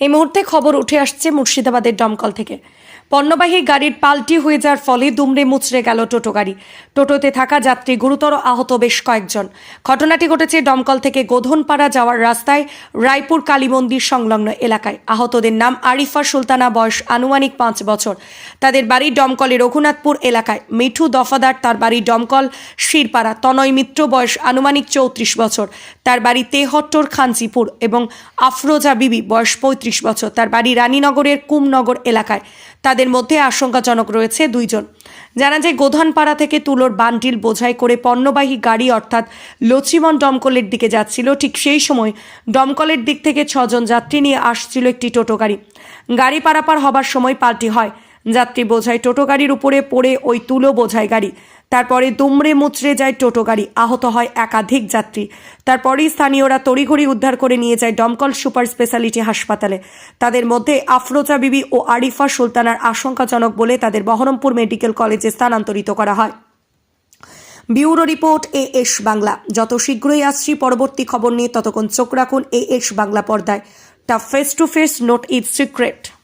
এই মুহূর্তে খবর উঠে আসছে মুর্শিদাবাদের দমকল থেকে। পণ্যবাহী গাড়ির পাল্টি হয়ে যাওয়ার ফলে দুমড়ে মুচড়ে গেল টোটো গাড়ি। টোটোতে থাকা যাত্রী গুরুতর আহত বেশ কয়েকজন। ঘটনাটি ঘটেছে দমকল থেকে গোধনপাড়া যাওয়ার রাস্তায় রায়পুর কালী মন্দির সংলগ্ন এলাকায়। আহতদের নাম আরিফা সুলতানা, বয়স আনুমানিক পাঁচ বছর। তাদের বাড়ি দমকলে রঘুনাথপুর এলাকায়। মিঠু দফাদার তার বাড়ি দমকল শিরপাড়া। তনয় মিত্র, বয়স আনুমানিক চৌত্রিশ বছর। তার বাড়ি তেহট্টর, খানচিপুর এবং আফরোজা বিবি, বয়স পঁয়ত্রিশ বছর। তার বাড়ি রানীনগরের কুমনগর এলাকায়। তাদের মধ্যে আশঙ্কাজনক রয়েছে দুইজন। জানা যায়, গোধানপাড়া থেকে তুলোর বান্ডিল বোঝাই করে পণ্যবাহী গাড়ি অর্থাৎ লচিমন দমকলের দিকে যাচ্ছিল। ঠিক সেই সময় দমকলের দিক থেকে ছজন যাত্রী নিয়ে আসছিল একটি টোটো গাড়ি। গাড়ি পারাপার হবার সময় পাল্টি হয়। যাত্রী বোঝায় টোটো গাড়ির উপরে পড়ে ওই তুলো বোঝায় গাড়ি। তারপরে দুমড়ে মুচড়ে যায় টোটো গাড়ি। আহত হয় একাধিক যাত্রী। তারপরেই স্থানীয়রা তড়িঘড়ি উদ্ধার করে নিয়ে যায় দমকল সুপার স্পেশালিটি হাসপাতালে। তাদের মধ্যে আফরোজা বিবি ও আরিফা সুলতানার আশঙ্কাজনক বলে তাদের বহরমপুর মেডিকেল কলেজে স্থানান্তরিত করা হয়। Bureau report A S Bangla. যত শীঘ্রই আসছি, পরবর্তী খবর নিয়ে ততক্ষণ চোখ রাখুন এ এস বাংলা পর্দায়। টা face to face note it secret.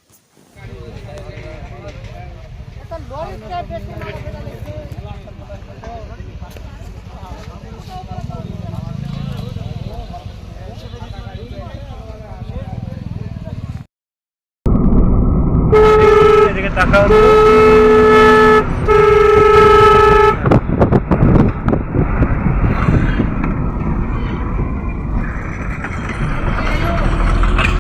এদিকে তাকাও।